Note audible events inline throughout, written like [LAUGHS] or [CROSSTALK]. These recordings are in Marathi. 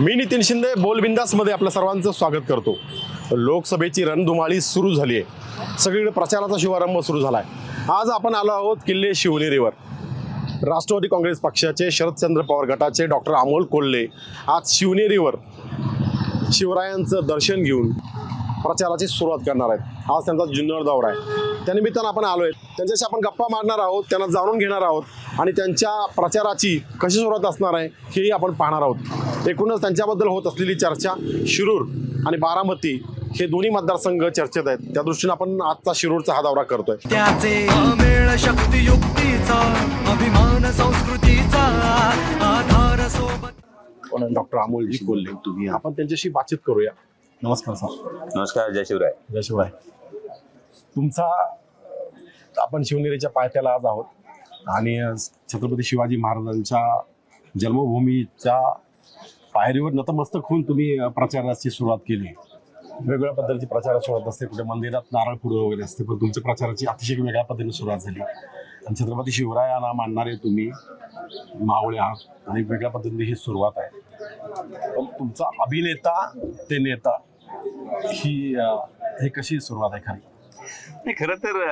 मी नितीन शिंदे बोलबिंदासमध्ये आपलं सर्वांचं स्वागत करतो. लोकसभेची रणधुमाळी सुरू झाली आहे. सगळीकडे प्रचाराचा शुभारंभ सुरू झाला आहे आज आपण आलो आहोत किल्ले शिवनेरीवर. राष्ट्रवादी काँग्रेस पक्षाचे शरदचंद्र पवार गटाचे डॉक्टर अमोल कोल्हे आज शिवनेरीवर. शिवरायांचं दर्शन घेऊन प्रचाराची सुरुवात करणार आहेत. आज त्यांचा जुन्नर दौरा आहे. त्यानिमित्तानं आपण आलो आहे त्यांच्याशी आपण गप्पा मारणार आहोत त्यांना जाणून घेणार आहोत आणि त्यांच्या प्रचाराची कशी सुरुवात असणार आहे हेही आपण पाहणार आहोत. एकूणच त्यांच्याबद्दल होत असलेली चर्चा शिरूर आणि बारामती हे दोन्ही मतदारसंघ चर्चेत आहेत. त्या दृष्टीनं आपण आजचा शिरूरचा हा दौरा करतोय. त्याचे अमेळ शक्ती युक्तीचा अभिमान संस्कृतीचा डॉक्टर अमोलजी कोल्हे तुम्ही आपण त्यांच्याशी बातचीत करूया. नमस्कार सर. नमस्कार जय शिवराय. जयशिवाय तुमचा अं, आपण शिवनेरीच्या पायथ्याला आज आहोत. आणि अं, छत्रपती शिवाजी महाराजांच्या जन्मभूमीच्या पायरीवर नतमस्तक होऊन तुम्ही अं, प्रचाराची सुरुवात केली. वेगवेगळ्या पद्धतीची प्रचाराची सुरुवात असते. कुठे मंदिरात नारळ पुढे वगैरे असते. पण तुमच्या प्रचाराची अतिशय वेगळ्या पद्धतीने सुरुवात झाली. आणि छत्रपती शिवरायांना मानणारे तुम्ही मावळे आहात. आणि वेगळ्या पद्धतीने ही सुरुवात आहे. पण तुमचा अभिनेता ते नेता ही हे कशी सुरुवात आहे खरी? नाही खरं तर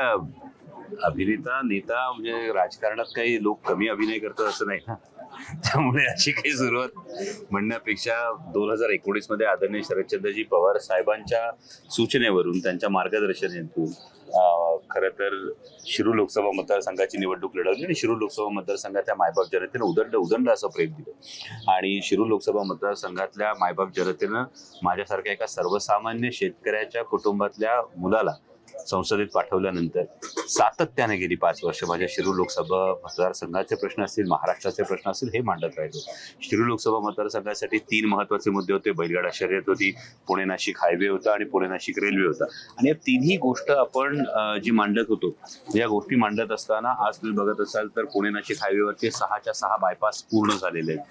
अभिनेता नेता म्हणजे राजकारणात काही लोक कमी अभिनय करतात असं नाही. ना त्यामुळे अशी काही सुरुवात म्हणण्यापेक्षा दोन हजार एकोणीसमध्ये आदरणीय शरदचंद्रजी पवार साहेबांच्या सूचनेवरून त्यांच्या मार्गदर्शनातून खरं तर शिरू लोकसभा मतदारसंघाची निवडणूक लढवली आणि शिरू लोकसभा मतदारसंघाच्या मायबाप जनतेनं उदंड उदंड असं प्रेम दिलं. आणि शिरू लोकसभा मतदारसंघातल्या मायबाप जनतेनं माझ्यासारख्या एका सर्वसामान्य शेतकऱ्याच्या कुटुंबातल्या मुलाला संसदेत पाठवल्यानंतर सातत्याने गेली पाच वर्ष. माझ्या शिरूर लोकसभा मतदारसंघाचे प्रश्न असतील महाराष्ट्राचे प्रश्न असतील हे मांडत राहिलो. शिरूर लोकसभा मतदारसंघासाठी तीन महत्त्वाचे मुद्दे होते. बैलगाडा शर्यत होती पुणे नाशिक हायवे होता आणि पुणे नाशिक रेल्वे होता. आणि या तिन्ही गोष्ट आपण जी मांडत होतो या गोष्टी मांडत असताना आज तुम्ही बघत असाल तर पुणे नाशिक हायवेवरचे सहाच्या सहा बायपास पूर्ण झालेले आहेत.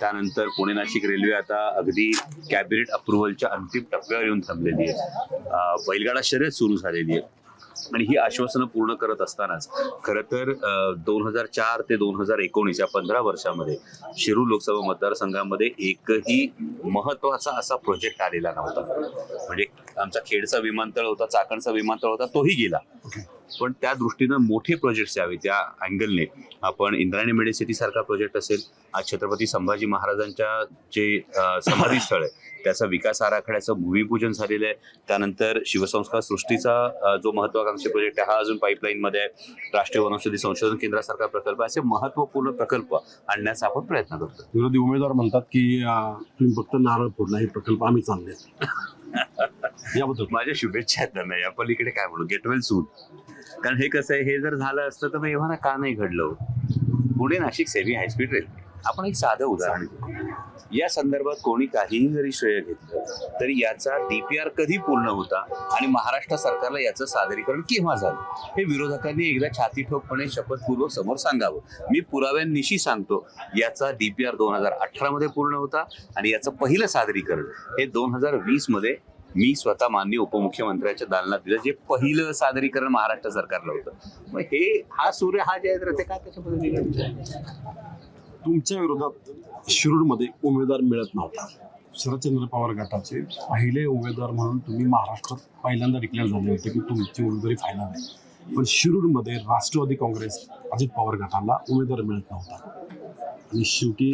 त्यानंतर पुणे नाशिक रेल्वे आता अगदी कॅबिनेट अप्रुव्हलच्या अंतिम टप्प्यावर येऊन थांबलेली आहे. बैलगाडा शर्यत सुरू झालेली आहे आणि ही आश्वासनं पूर्ण करत असतानाच खरं तर दोन हजार चार ते दोन हजार एकोणीस या पंधरा वर्षामध्ये शिरूर लोकसभा मतदारसंघामध्ये एकही महत्त्वाचा असा प्रोजेक्ट आलेला नव्हता. म्हणजे आमचा खेडचा विमानतळ होता चाकणचा विमानतळ होता तोही गेला. पण त्या दृष्टीनं मोठे प्रोजेक्ट्स यावे त्या अँगलने आपण इंद्रायणी मेडिसिटी सारखा प्रोजेक्ट असेल आज छत्रपती संभाजी महाराजांच्या जे समाधी स्थळ आहे त्याचा विकास आराखड्याचं भूमिपूजन झालेलं आहे. त्यानंतर शिवसंस्कार सृष्टीचा जो महत्वाकांक्षी प्रोजेक्ट आहे हा अजून पाईपलाईन मध्ये आहे. राष्ट्रीय वनौषधी संशोधन केंद्रासारखा प्रकल्प. असे महत्त्वपूर्ण प्रकल्प आणण्याचा आपण प्रयत्न करतो विरोधी उमेदवार म्हणतात की तुम्ही फक्त नारळ फोडला हे प्रकल्प आम्ही चालले. [LAUGHS] याबद्दल. माझ्या शुभेच्छा आहेत त्यांना या पलीकडे काय म्हणू? गेट वेल सून कारण हे कसं आहे हे जर झालं असतं तर मग एव्हा का नाही घडलं? Pune Nashik semi high speed railway आपण एक साधं उदाहरण घेऊ या संदर्भात कोणी काहीही जरी श्रेय घेतलं तरी याचा डीपीआर कधी पूर्ण होता आणि महाराष्ट्र सरकारला याचं सादरीकरण केव्हा झालं? हे विरोधकांनी एकदा छाती ठोकपणे शपथपूर्वक समोर सांगावं. मी पुराव्यांनिशी सांगतो याचा डीपीआर दोन हजार अठरा मध्ये पूर्ण होता आणि याचं पहिलं सादरीकरण. हे दोन हजार वीसमध्ये मी स्वतः माननीय उपमुख्यमंत्र्यांच्या दालनात दिलं जे पहिलं सादरीकरण महाराष्ट्र सरकारला होतं. मग हे हा सूर्य हा जे रथे त्याच्यामध्ये तुमच्या विरोधात शिरूरमध्ये उमेदवार मिळत नव्हता. शरदचंद्र पवार गटाचे पहिले उमेदवार म्हणून तुम्ही महाराष्ट्रात पहिल्यांदा डिक्लेअर झाले होते की तुमची उमेदवारी फायनल आहे. पण शिरूरमध्ये राष्ट्रवादी काँग्रेस अजित पवार गटाला उमेदवार मिळत नव्हता. आणि शेवटी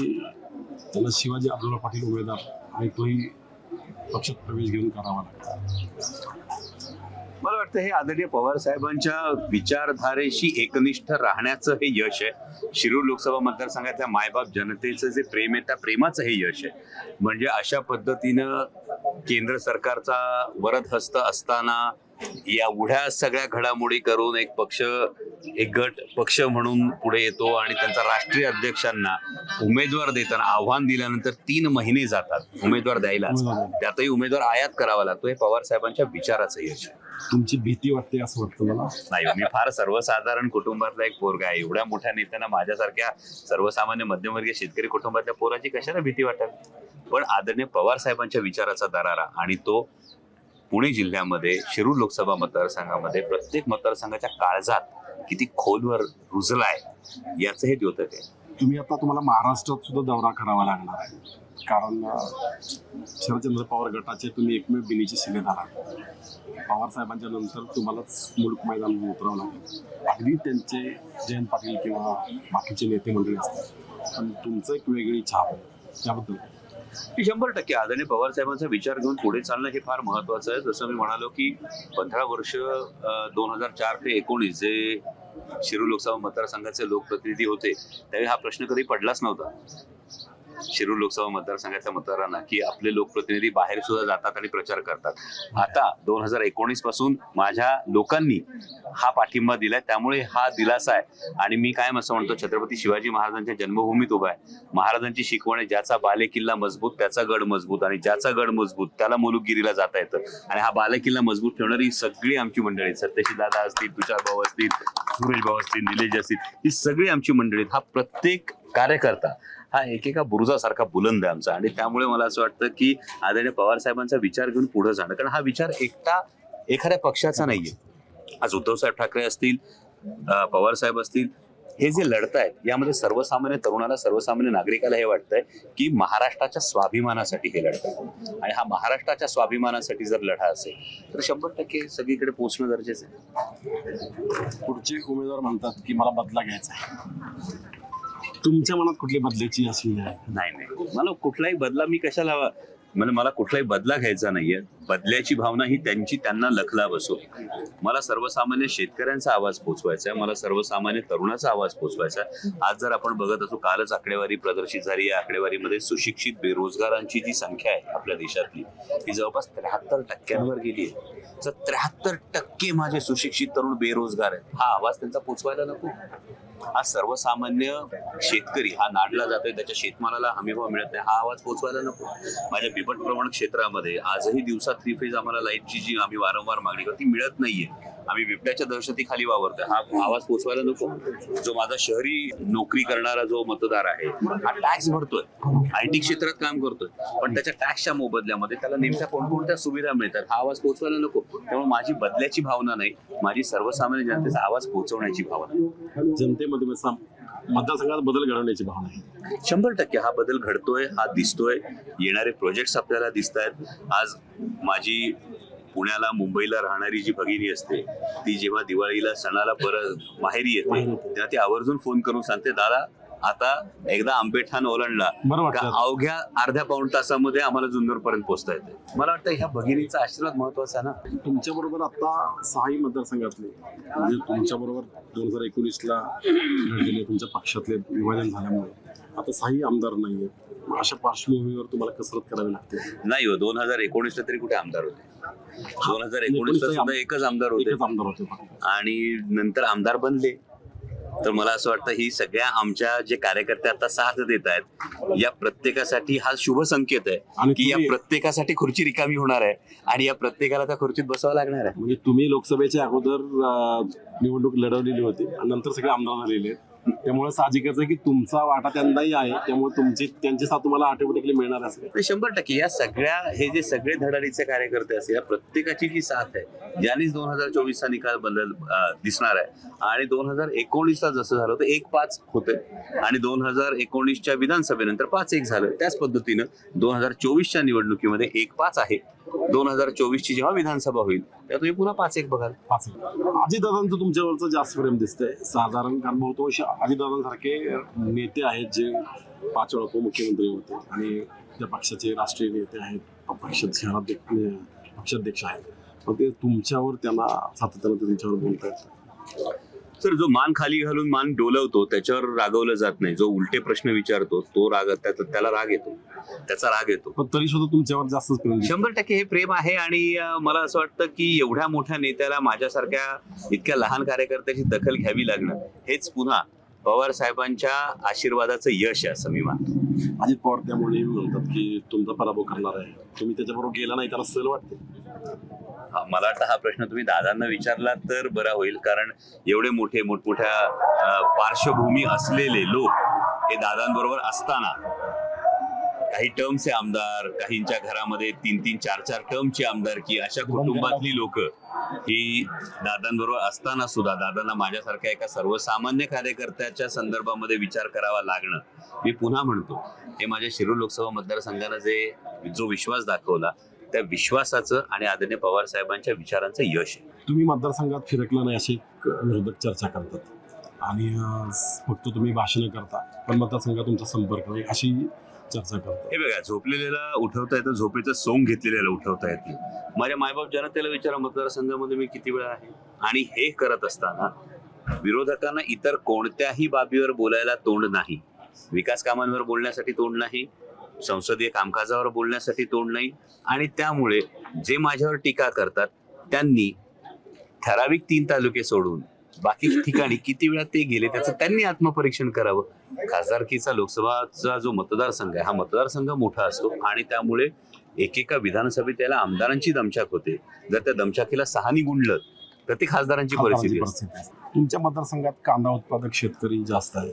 त्याला शिवाजी अब्दुल्ला पाटील उमेदवार आणि तोही पक्षात प्रवेश घेऊन करावा लागला. मला वाटतं हे आदरणीय पवार साहेबांच्या विचारधारेशी एकनिष्ठ राहण्याचं हे यश आहे. शिरूर लोकसभा मतदारसंघातल्या मायबाप जनतेचं जे प्रेम आहे त्या प्रेमाचं हे यश आहे. म्हणजे अशा पद्धतीनं केंद्र सरकारचा वरद हस्त असताना एवढ्या सगळ्या घडामोडी करून एक पक्ष एक गट पक्ष म्हणून पुढे येतो आणि त्यांचा राष्ट्रीय अध्यक्षांना उमेदवार देताना आव्हान दिल्यानंतर तीन महिने जातात उमेदवार द्यायलाच. त्यातही उमेदवार आयात करावा लागतो हे पवार साहेबांच्या विचाराचं यश तुमची भीती वाटते असं वाटतं मला? नाही मी फार सर्वसाधारण कुटुंबातला एक पोरगा आहे. एवढ्या मोठ्या नेत्यांना माझ्यासारख्या सर्वसामान्य मध्यमवर्गीय शेतकरी कुटुंबातल्या पोराची कशाला भीती वाटेल? पण आदरणीय पवार साहेबांच्या विचाराचा दरारा आणि तो पुणे जिल्ह्यामध्ये शिरूर लोकसभा मतदारसंघामध्ये प्रत्येक मतदारसंघाच्या काळजात किती खोलवर रुजलाय याचं हे द्योतक आहे. तुम्ही आता तुम्हाला महाराष्ट्रात सुद्धा दौरा करावा लागणार आहे. कारण शरदचंद्र पवार गटाचे तुम्ही एकमेव बिनीचे शिलेदार आहात. पवार साहेबांच्या नंतर तुम्हालाच मुलुक मैदान उतरावं लागेल. अगदी त्यांचे जयंत पाटील किंवा बाकीचे नेते मंडळी असतात. पण तुमचं एक वेगळी छाप आहे. त्याबद्दल. की शंभर टक्के आदरणीय पवार साहेबांचा विचार घेऊन पुढे चालणं हे फार महत्वाचं आहे. जसं मी म्हणालो की पंधरा वर्ष दोन हजार चार ते एकोणीस जे शिरू लोकसभा मतदारसंघाचे लोकप्रतिनिधी होते त्यावेळी हा प्रश्न कधी पडलाच नव्हता. शिरूर लोकसभा मतदारसंघाच्या मतदारांना की आपले लोकप्रतिनिधी बाहेर सुद्धा जातात आणि प्रचार करतात. आता दोन हजार एकोणीसपासून माझ्या लोकांनी हा पाठिंबा दिलाय. त्यामुळे हा दिलासा आहे. आणि मी काय असं म्हणतो छत्रपती शिवाजी महाराजांच्या जन्मभूमीत उभा आहे. महाराजांची शिकवण आहे ज्याचा बाले किल्ला मजबूत त्याचा गड मजबूत आणि ज्याचा गड मजबूत त्याला मुलुगिरीला जाता येतं. आणि हा बाले किल्ला मजबूत ठेवणारी सगळी आमची मंडळी सत्यशी दादा असतील तुषार भाऊ असतील सुरेश भाऊ असतील निलेश असतील ही सगळी आमची मंडळी हा प्रत्येक कार्यकर्ता हा एकेका बुरुजासारखा बुलंद आहे आमचा. आणि त्यामुळे मला असं वाटतं की आदरणीय पवार साहेबांचा विचार घेऊन पुढे जाणं. कारण हा विचार एकटा एखाद्या पक्षाचा नाहीये. आज उद्धवसाहेब ठाकरे असतील पवार साहेब असतील हे जे लढतायत यामध्ये सर्वसामान्य तरुणाला सर्वसामान्य नागरिकाला हे वाटतंय की महाराष्ट्राच्या स्वाभिमानासाठी हे लढतात. आणि हा महाराष्ट्राच्या स्वाभिमानासाठी जर लढा असेल तर शंभर टक्के सगळीकडे पोहोचणं गरजेचं आहे. पुढचे उमेदवार म्हणतात की मला बदला घ्यायचा आहे. तुमच्या मनात कुठली बदल्याची अशी आहे नाही नाही. मला कुठलाही बदला मी कशाला म्हणजे मला कुठलाही बदला घ्यायचा नाहीये. बदल्याची भावना ही त्यांची त्यांना लखला बसो मला सर्वसामान्य शेतकऱ्यांचा आवाज पोचवायचा आहे. मला सर्वसामान्य तरुणाचा आवाज पोचवायचा आहे. आज जर आपण बघत असू कालच आकडेवारी प्रदर्शित झाली या आकडेवारीमध्ये सुशिक्षित बेरोजगारांची जी संख्या आहे आपल्या देशातली ती जवळपास त्र्याहत्तर टक्क्यांवर गेली आहे. तर त्र्याहत्तर टक्के माझे सुशिक्षित तरुण बेरोजगार आहेत. हा आवाज त्यांचा पोचवायला नको. हा सर्वसामान्य शेतकरी हा नाडला जातोय त्याच्या शेतमालाला हमीभाव मिळत नाही. हा आवाज पोचवायला नको. माझ्या बिबट प्रवण क्षेत्रामध्ये आजही दिवसात थ्री फेज आम्हाला लाईटची जी आम्ही वारंवार मागणी करतो ती मिळत नाहीये. आम्ही बिबट्याच्या दहशतीखाली वावरतोय. हा आवाज पोचवायला नको. जो माझा शहरी नोकरी करणारा जो मतदार आहे हा टॅक्स भरतोय. आय टी क्षेत्रात काम करतोय. पण त्याच्या टॅक्सच्या मोबदल्यामध्ये त्याला नेमक्या कोणकोणत्या सुविधा मिळतात हा आवाज पोचवायला नको. त्यामुळे माझी बदल्याची भावना नाही माझी सर्वसामान्य जनतेचा आवाज पोहोचवण्याची भावना. जनतेमध्ये मतदारसंघात बदल घडवण्याची भावना आहे. शंभर टक्के हा बदल घडतोय हा दिसतोय. येणारे प्रोजेक्ट्स आपल्याला दिसत आहेत आज माझी पुण्याला मुंबईला राहणारी जी भगिनी असते ती जेव्हा दिवाळीला सणाला परत माहेरी येते तेव्हा ती आवर्जून फोन करून सांगते दादा आता एकदा आंबेठाण ओलांडला अवघ्या अर्ध्या पाऊण तासामध्ये आम्हाला जुन्नर पर्यंत पोहोचता येते. मला वाटतं ह्या भगिनीचा आशीर्वाद महत्त्वाचा आहे ना. तुमच्या बरोबर आता सहाही मतदारसंघातले म्हणजे तुमच्या बरोबर दोन हजार एकोणीसला तुमच्या पक्षातले विभाजन झाल्यामुळे आता सहाही आमदार नाहीयेत. अशा पार्श्वभूमीवर तुम्हाला कसरत करावी लागते? नाही हो दोन हजार एकोणीसला तरी कुठे आमदार होते. दोन हजार एकोणीसला सुद्धा एकच आमदार होते. आमदार होते. आणि नंतर आमदार बनले. तर मला असं वाटतं ही सगळ्या आमच्या जे कार्यकर्ते आता साथ देत आहेत या प्रत्येकासाठी हा शुभ संकेत आहे की या प्रत्येकासाठी खुर्ची रिकामी होणार आहे आणि या प्रत्येकाला त्या खुर्चीत बसावं लागणार आहे. म्हणजे तुम्ही लोकसभेच्या अगोदर निवडणूक लढवलेली होती आणि नंतर सगळे आमदार झालेले आहेत. त्यामुळे साहजिकच आहे की तुमचा वाटा त्यांनाही आहे त्यामुळे तुमची त्यांची साथ तुम्हाला ऑटोमॅटिकली मिळणार असेल. शंभर टक्के. या सगळ्या हे जे सगळे धडाडीचे कार्यकर्ते असतील या प्रत्येकाची जी साथ आहे ज्यांनीच दोन हजार चोवीसचा निकाल बदल दिसणार आहे आणि दोन हजार एकोणीसला जसं झालं होतं एक पाच होते आणि दोन हजार एकोणीसच्या विधानसभेनंतर पाच एक झालं. त्याच पद्धतीनं दोन हजार चोवीसच्या निवडणुकीमध्ये एक पाच आहे. दोन हजार चोवीसची जेव्हा विधानसभा होईल तेव्हा तुम्ही पुन्हा पाच एक बघाल. पाच अजितदादांचं तुमच्यावरचं जास्त प्रेम दिसतंय. साधारण कारण बहुतांश अजितदादांसारखे नेते आहेत जे पाच वेळा उपमुख्यमंत्री होते आणि त्या पक्षाचे राष्ट्रीय नेते आहेत पक्षात शहराध्यक्ष पक्षाध्यक्ष आहेत. मग ते तुमच्यावर त्यांना सातत्यानं ते तुमच्यावर आहेत तर जो मान खाली घालून मान डोलवतो त्याच्यावर रागवलं जात नाही. जो उलटे प्रश्न विचारतो तो राग त्या- त्याला राग येतो. त्याचा राग येतो. पण तरी सुद्धा तुमच्यावर दिसतंय. शंभर टक्के हे प्रेम आहे आणि मला असं वाटतं की एवढ्या मोठ्या नेत्याला माझ्यासारख्या इतक्या लहान कार्यकर्त्याची दखल घ्यावी लागणं हेच पुन्हा पवार साहेबांच्या आशीर्वादाचं यश आहे असं मी मानतो. अजित पवार त्यामुळे म्हणतात की तुमचा पराभव करणार आहे. तुम्ही त्याच्याबरोबर गेला नाही त्याला सल वाटते. मला वाटतं हा प्रश्न तुम्ही दादांना विचारला तर बरा होईल कारण एवढे मोठे मोठमोठ्या पार्श्वभूमी असलेले लोक हे दादांबरोबर असताना काही टर्मचे आमदार काहींच्या घरामध्ये तीन तीन चार चार टर्मची आमदारकी अशा कुटुंबातली लोक ही दादांबरोबर असताना सुद्धा दादांना माझ्यासारख्या एका सर्वसामान्य कार्यकर्त्याच्या संदर्भामध्ये विचार करावा लागणं मी पुन्हा म्हणतो. हे माझ्या शिरूर लोकसभा मतदारसंघानं जे जो विश्वास दाखवला त्या विश्वासाचं आणि आदरणीय पवार साहेबांच्या विचारांचं यश आहे. तुम्ही मतदारसंघात फिरकला नाही अशी विरोधक चर्चा करतात. आणि फक्त तुम्ही भाषणं करता पण मतदारसंघात तुमचा संपर्क नाही अशी चर्चा करतात. हे बघा झोपलेल्याला उठवता येतं झोपेचं सोंग घेतलेल्याला उठवता येत माझ्या मायबाप जनतेला विचारा मतदारसंघामध्ये मी किती वेळा आहे? आणि हे करत असताना विरोधकांना इतर कोणत्याही बाबीवर बोलायला तोंड नाही. विकास कामांवर बोलण्यासाठी तोंड नाही. संसदीय कामकाजावर बोलण्यासाठी तोंड नाही. आणि त्यामुळे जे माझ्यावर टीका करतात त्यांनी ठराविक तीन तालुके सोडून बाकी ठिकाणी किती वेळा ते गेले त्याचं त्यांनी आत्मपरीक्षण करावं. खासदारकीचा लोकसभाचा जो मतदारसंघ आहे हा मतदारसंघ मोठा असतो. आणि त्यामुळे एकेका विधानसभेत त्याला आमदारांची दमछाक होते. जर त्या दमछाकीला सहानी गुंडलं तर ती खासदारांची परिस्थिती असते. तुमच्या मतदारसंघात कांदा उत्पादक शेतकरी जास्त आहे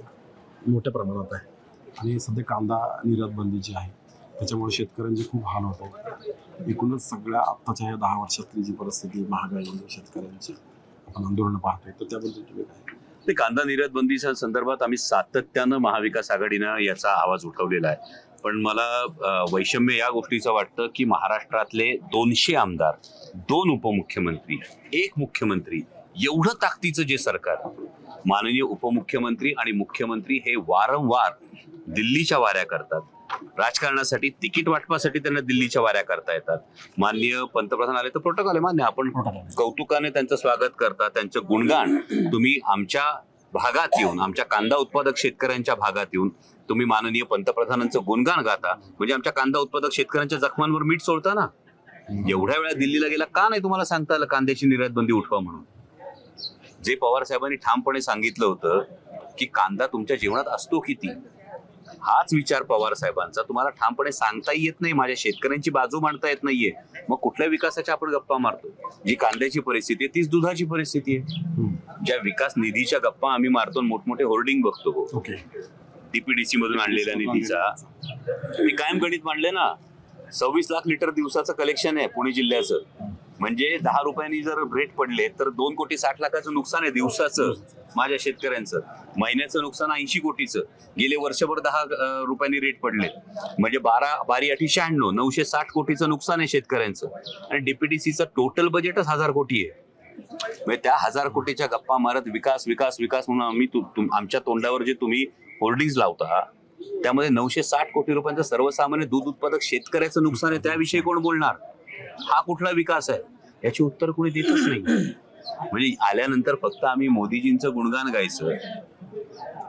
मोठ्या प्रमाणात आहे. आणि सध्या कांदा निर्यात बंदीची आहे. त्याच्यामुळे शेतकऱ्यांचे खूप हाल होत आहेत. एकूणच सगळ्या आत्ताच्या या दहा वर्षातली जी परिस्थिती महागाई शेतकऱ्यांची आपण आंदोलन पाहतोय. तर त्याबद्दल तुम्ही काय? ते कांदा निर्यात बंदीच्या संदर्भात आम्ही सातत्यानं महाविकास आघाडीनं याचा आवाज उठवलेला आहे. पण मला वैषम्य या गोष्टीचं वाटतं की महाराष्ट्रातले दोनशे आमदार दोन उपमुख्यमंत्री एक मुख्यमंत्री एवढं ताकदीचं जे सरकार माननीय उपमुख्यमंत्री आणि मुख्यमंत्री हे वारंवार दिल्लीच्या वाऱ्या करतात. राजकारणासाठी तिकीट वाटपासाठी त्यांना दिल्लीच्या वाऱ्या करता येतात. माननीय पंतप्रधान आले तर प्रोटोकॉल आहे मान्य. आपण कौतुकाने त्यांचं स्वागत करता त्यांचं गुणगान. तुम्ही आमच्या भागात येऊन आमच्या कांदा उत्पादक शेतकऱ्यांच्या भागात येऊन तुम्ही माननीय पंतप्रधानांचं गुणगान गाता. म्हणजे आमच्या कांदा उत्पादक शेतकऱ्यांच्या जखमांवर मीठ सोडता ना? एवढ्या वेळा दिल्लीला गेला का नाही तुम्हाला सांगता आलं कांद्याची निर्यात बंदी उठवा म्हणून? जे पवार साहेबांनी ठामपणे सांगितलं होतं की कांदा तुमच्या जीवनात असतो किती? हाच विचार पवार साहेबांचा. तुम्हाला ठामपणे सांगता येत नाही माझ्या शेतकऱ्यांची बाजू मांडता येत नाहीये. मग कुठल्या विकासाच्या आपण गप्पा मारतो? जी कांद्याची परिस्थिती आहे तीच दुधाची परिस्थिती आहे. ज्या विकास निधीच्या गप्पा आम्ही मारतो मोठमोठे होर्डिंग बघतो डीपीडीसी मधून आणलेल्या निधीचा. मी कायम गणित मांडले ना सव्वीस लाख लिटर दिवसाचं कलेक्शन आहे पुणे जिल्ह्याचं. म्हणजे दहा रुपयांनी जर रेट पडले तर दोन कोटी साठ लाखाचं नुकसान आहे दिवसाचं माझ्या शेतकऱ्यांचं. महिन्याचं नुकसान ऐंशी कोटीचं. गेले वर्षभर दहा रुपयांनी रेट पडले. म्हणजे बारा बारी अठी शहाण्णव नऊशे साठ कोटीचं नुकसान आहे शेतकऱ्यांचं. आणि डीपीटीसीचं टोटल बजेटच हजार कोटी आहे. म्हणजे त्या हजार कोटीच्या गप्पा मारत विकास विकास विकास म्हणून आम्ही आमच्या तोंडावर जे तुम्ही होर्डिंग लावता त्यामध्ये नऊशे साठ कोटी रुपयांचं सर्वसामान्य दूध उत्पादक शेतकऱ्याचं नुकसान आहे त्याविषयी कोण बोलणार? हा कुठला विकास आहे? याची उत्तर कोणी देतच नाही. म्हणजे आल्यानंतर फक्त आम्ही मोदीजींचं गुणगान गायचं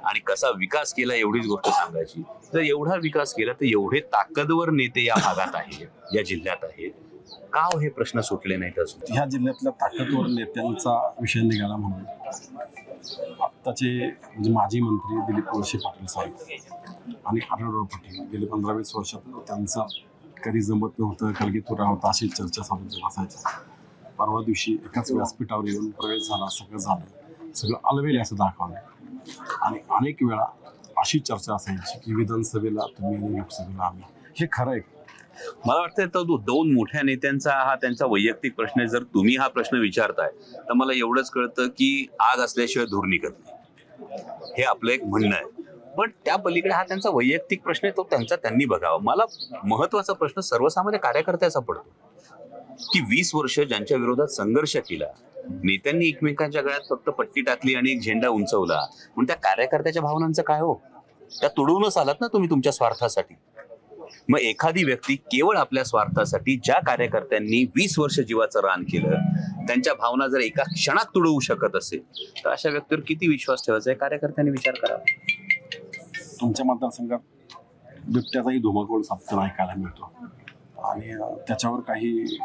आणि कसा विकास केला एवढीच गोष्ट सांगायची. जर एवढा विकास केला तर एवढे ताकदवर नेते या भागात आहेत या जिल्ह्यात आहेत. का हो हे प्रश्न सुटले नाहीत अजून? ह्या जिल्ह्यातल्या ताकदवर नेत्यांचा विषय निघाला म्हणून. आत्ताचे म्हणजे माजी मंत्री दिलीप वळसे पाटील साहेब आणि आढळराव पाटील गेले पंधरा वीस वर्षात त्यांचा कधी जमत नव्हतं कलगीतुरा होता अशी चर्चा चालू असायची परवा दिवशी एकाच व्यासपीठावर येऊन प्रवेश झाला सगळं झालं. सगळं अलवेल असं दाखवलं आणि अनेक वेळा अशी चर्चा असायची की विधानसभेला तुम्ही आणि लोकसभेला आम्ही. हे खरं आहे. मला वाटतं तो दोन मोठ्या नेत्यांचा हा त्यांचा वैयक्तिक प्रश्न आहे. जर तुम्ही हा प्रश्न विचारताय तर मला एवढंच कळतं की आग असल्याशिवाय धूर निघत नाही. हे आपलं एक म्हणणं आहे. पण त्या पलीकडे हा त्यांचा वैयक्तिक प्रश्न आहे तो त्यांचा त्यांनी बघावा. मला महत्त्वाचा प्रश्न सर्वसामान्य कार्यकर्त्याचा पडतो. की वीस वर्ष ज्यांच्या विरोधात संघर्ष केला नेत्यांनी एकमेकांच्या गळ्यात फक्त पट्टी टाकली आणि एक झेंडा उंचवला पण त्या कार्यकर्त्याच्या भावनांचं काय हो? त्या तुडवूनच आलात ना तुम्ही तुमच्या स्वार्थासाठी. मग एखादी व्यक्ती केवळ आपल्या स्वार्थासाठी ज्या कार्यकर्त्यांनी वीस वर्ष जीवाचं रान केलं त्यांच्या भावना जर एका क्षणात तुडवू शकत असेल तर अशा व्यक्तीवर किती विश्वास ठेवायचा? आहे कार्यकर्त्यांनी विचार करावा. तुमच्या मतदारसंघात बिबट्याचाही धुमाकूळ सापटून ऐकायला मिळतो. आणि त्याच्यावर काही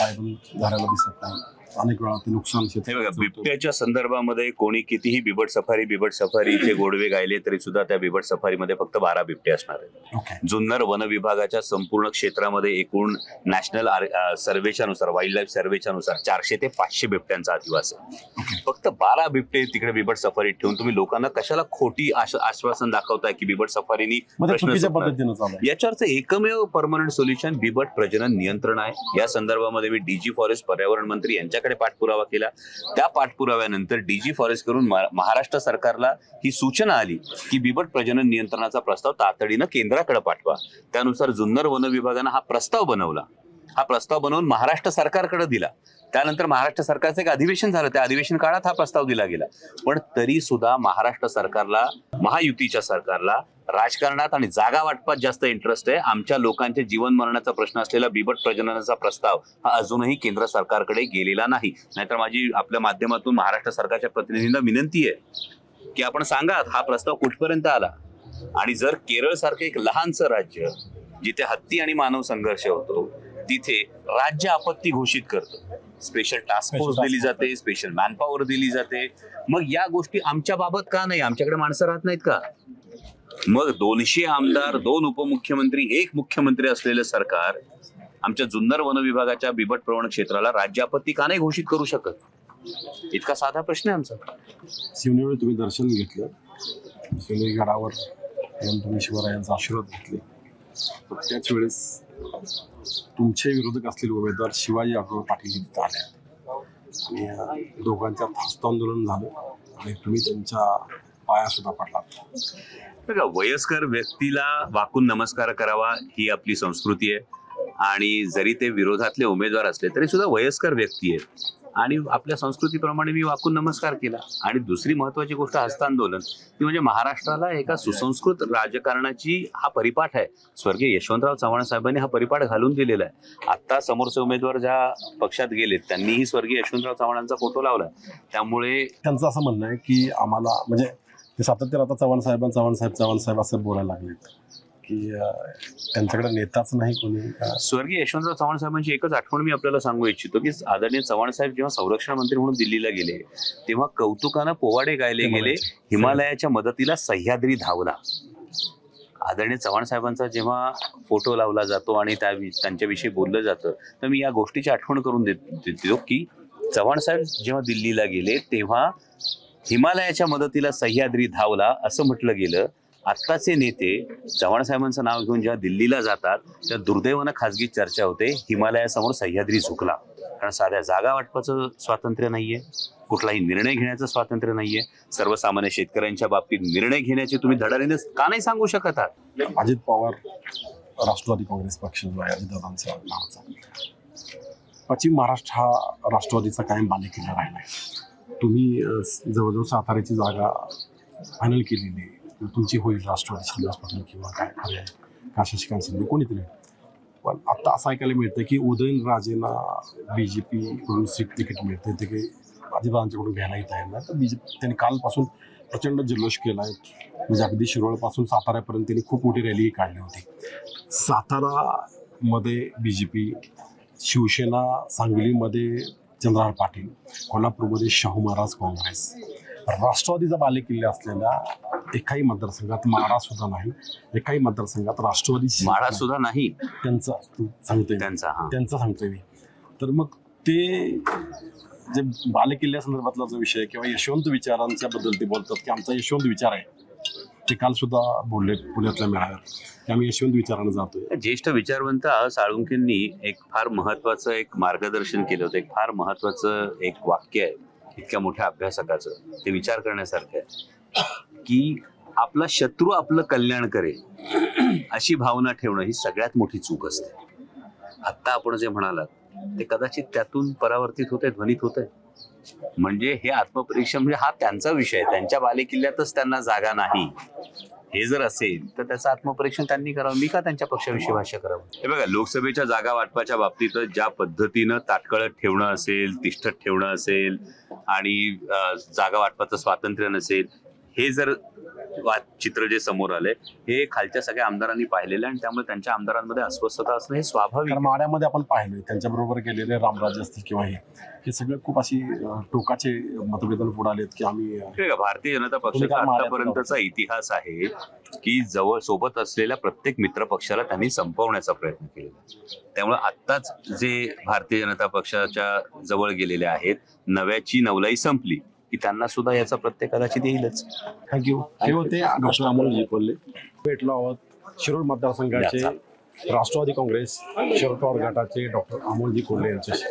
पायबंद झालेला दिसत नाही. अनेक वेळा ते नुकसान हे बघा. बिबट्याच्या संदर्भामध्ये कोणी कितीही बिबट सफारी बिबट सफारीचे गोडवे गायले तरी सुद्धा त्या बिबट सफारीमध्ये फक्त बारा बिबटे असणार आहेत. जुन्नर वन विभागाच्या संपूर्ण क्षेत्रामध्ये एकूण नॅशनल आर- अ, सर्वेच्या नुसार वाईल्ड लाईफ सर्वेच्या नुसार चारशे ते पाचशे बिबट्यांचा अधिवास आहे. फक्त बारा बिबटे तिकडे बिबट सफारीत ठेवून तुम्ही लोकांना कशाला खोटी आश- आश्वासन दाखवताय की बिबट सफारीनी प्रश्न याच्यावरचं एकमेव परमनंट सोल्युशन बिबट प्रजनन नियंत्रण आहे. या संदर्भामध्ये मी डीजी फॉरेस्ट पर्यावरण मंत्री यांच्याकडे पाठपुरावा केला. त्या पाठपुराव्यानंतर डीजी फॉरेस्ट करून महाराष्ट्र सरकारला ही सूचना आली की बिबट प्रजनन नियंत्रणाचा प्रस्ताव तातडीनं केंद्राकडे पाठवा. त्यानुसार जुन्नर वन विभागानं हा प्रस्ताव बनवला. हा प्रस्ताव बनवून महाराष्ट्र सरकारकडे दिला. त्यानंतर महाराष्ट्र सरकारचं एक अधिवेशन झालं. त्या अधिवेशन काळात हा प्रस्ताव दिला गेला. पण तरी सुद्धा महाराष्ट्र सरकारला महायुतीच्या सरकारला राजकारणात आणि जागा वाटपात जास्त इंटरेस्ट आहे. आमच्या लोकांच्या जीवन मरणाचा प्रश्न असलेला बिबट प्रजननाचा प्रस्ताव हा अजूनही केंद्र सरकारकडे गेलेला नाही. नाहीतर माझी आपल्या माध्यमातून महाराष्ट्र सरकारच्या प्रतिनिधींना विनंती आहे की आपण सांगा हा प्रस्ताव कुठपर्यंत आला? आणि जर केरळ सारखं एक लहानसं राज्य जिथे हत्ती आणि मानव संघर्ष होतो तिथे राज्य आपत्ती घोषित करतो स्पेशल टास्क फोर्स दिली. जाते स्पेशल मॅनपॉवर दिली जाते. मग या गोष्टी आमच्या बाबत का नाही? आमच्याकडे माणसं राहत नाहीत का? मग दोनशे आमदार दोन उपमुख्यमंत्री एक मुख्यमंत्री असलेलं सरकार आमच्या जुन्नर वन विभागाच्या बिबट प्रवण क्षेत्राला राज्य आपत्ती का नाही घोषित करू शकत? इतका साधा प्रश्न आहे आमचा. शिवनेरी तुम्ही दर्शन घेतलं. शिवनेरी गडावर येऊन तुम्ही शिवरायांचा आशीर्वाद घेतले. त्याच वेळेस तुमचे विरोधक असलेले उमेदवार शिवाजी आठवले पाटील हे तिथं आले आणि दोघांच्यात हस्तांदोलन झालं आणि तुम्ही त्यांच्या पाया सुद्धा पडलात. बघा वयस्कर व्यक्तीला वाकून नमस्कार करावा ही आपली संस्कृती आहे. आणि जरी ते विरोधातले उमेदवार असले तरी सुद्धा वयस्कर व्यक्ती आहेत. आणि आपल्या संस्कृतीप्रमाणे मी वाकून नमस्कार केला. आणि दुसरी महत्वाची गोष्ट हस्तांदोलन. ती म्हणजे महाराष्ट्राला एका सुसंस्कृत राजकारणाची हा परिपाठ आहे. स्वर्गीय यशवंतराव चव्हाण साहेबांनी हा परिपाठ घालून दिलेला आहे. आता समोरचे उमेदवार ज्या पक्षात गेलेत त्यांनीही स्वर्गीय यशवंतराव चव्हाणांचा फोटो लावला त्यामुळे त्यांचं असं म्हणणं आहे की आम्हाला म्हणजे ते सातत्यानं आता चव्हाण साहेबां चव्हाण साहेब चव्हाण साहेब असं बोलायला लागले की त्यांच्याकडे नेताच नाही कोणी. स्वर्गीय यशवंतराव चव्हाण साहेबांची एकच आठवण मी आपल्याला सांगू इच्छितो की आदरणीय चव्हाण साहेब जेव्हा संरक्षण मंत्री म्हणून दिल्लीला गेले तेव्हा कौतुकानं पोवाडे गायले गेले हिमालयाच्या मदतीला सह्याद्री धावला. आदरणीय चव्हाण साहेबांचा जेव्हा फोटो लावला जातो आणि त्या त्यांच्याविषयी बोललं जातं तर मी या गोष्टीची आठवण करून देतो की चव्हाण साहेब जेव्हा दिल्लीला गेले तेव्हा हिमालयाच्या मदतीला सह्याद्री धावला असं म्हटलं गेलं. आत्ताचे नेते चव्हाण साहेबांचं नाव घेऊन जेव्हा दिल्लीला जातात त्या दुर्दैवानं खासगी चर्चा होते. हिमालयासमोर सह्याद्री झुकला. कारण साध्या जागा वाटपाचं स्वातंत्र्य नाहीये. कुठलाही निर्णय घेण्याचं स्वातंत्र्य नाहीये. सर्वसामान्य शेतकऱ्यांच्या बाबतीत निर्णय घेण्याचे तुम्ही धडारीने का नाही सांगू शकत आहात? अजित पवार राष्ट्रवादी काँग्रेस पक्ष जो आहे अजितदादांचा नावाचा. पश्चिम महाराष्ट्र हा राष्ट्रवादीचा कायम बालेकिल्ला राहिला आहे तुम्ही जवळजवळ साताऱ्याची जागा फायनल केलेली आहे. तुमची होईल राष्ट्रवादी श्रीनिवास किंवा काय पर्याय का शशिकांत शिंदे कोणीतरी पण आत्ता असं ऐकायला मिळतं की उदयनराजेंना बी जे पीकडून सीट तिकीट मिळते ते काही अजितदादांच्याकडून घ्यायला येत आहे ना. तर बी जे पी त्यांनी कालपासून प्रचंड जल्लोष केला आहे म्हणजे अगदी शिरोळपासून साताऱ्यापर्यंत त्यांनी खूप मोठी रॅली काढली होती. सातारामध्ये बी जे पी शिवसेना सांगलीमध्ये चंद्रहार पाटील कोल्हापूरमध्ये शाहू महाराज काँग्रेस राष्ट्रवादीचा बालेकिल्ले असलेल्या एकाही मतदारसंघात माडा सुद्धा नाही. एकाही मतदारसंघात राष्ट्रवादी माळा सुद्धा नाही. त्यांचा सांगतोय त्यांचा हा. त्यांचं सांगतोय मी. तर मग ते जे बालेकिल्ल्यासंदर्भातला जो विषय किंवा यशवंत विचारांच्या बद्दल ते बोलतात की आमचा यशवंत विचार आहे. ते काल सुद्धा बोलले पुण्यातल्या मेळाव्यात की आम्ही यशवंत विचारानं जातोय. ज्येष्ठ विचारवंत आ. साळुंखेंनी एक फार महत्वाचं एक मार्गदर्शन केलं होतं. एक फार महत्वाचं एक वाक्य आहे. इतक्या मोठ्या अभ्यासकाचं ते विचार करण्यासारखं आहे की आपला शत्रू आपलं कल्याण करेल अशी भावना ठेवणं ही सगळ्यात मोठी चूक असते. आत्ता आपण जे म्हणालात ते कदाचित त्यातून परावर्तित होते ध्वनित होते म्हणजे हे आत्मपरीक्षण म्हणजे हा त्यांचा विषय त्यांच्या बालेकिल्ल्यातच त्यांना जागा नाही. हे जर असेल तर त्याचं आत्मपरीक्षण त्यांनी करावं. मी का त्यांच्या पक्षाविषयी भाष्य करावं? हे बघा लोकसभेच्या जागा वाटपाच्या बाबतीत ज्या पद्धतीनं ताटकळत ठेवणं असेल तिष्ठत ठेवणं असेल आणि जागा वाटपाचं स्वातंत्र्य नसेल हे जर चित्र जे समोर आलंय हे खालच्या सगळ्या आमदारांनी पाहिलेलं आणि त्यामुळे त्यांच्या आमदारांमध्ये अस्वस्थता असणं हे स्वाभाविक. माड्यामध्ये आपण पाहिलं त्यांच्याबरोबर गेलेले रामराज असतील किंवा हे हे सगळे खूप अशी टोकाचे मतभेदन पुढे आलेत की आम्ही भारतीय जनता पक्षाचा आतापर्यंतचा इतिहास आहे की जवळ सोबत असलेल्या प्रत्येक मित्र पक्षाला त्यांनी संपवण्याचा प्रयत्न केलेला. त्यामुळे आत्ताच जे भारतीय जनता पक्षाच्या जवळ गेलेले आहेत नव्याची नवलाई संपली की त्यांना सुद्धा याचा प्रत्येक कदाचित येईलच. थँक्यू हे होते डॉक्टर अमोलजी कोल्हे भेटलो आहोत शिरूर मतदारसंघाचे राष्ट्रवादी काँग्रेस शरद पवार गटाचे डॉक्टर अमोलजी कोल्हे यांच्याशी.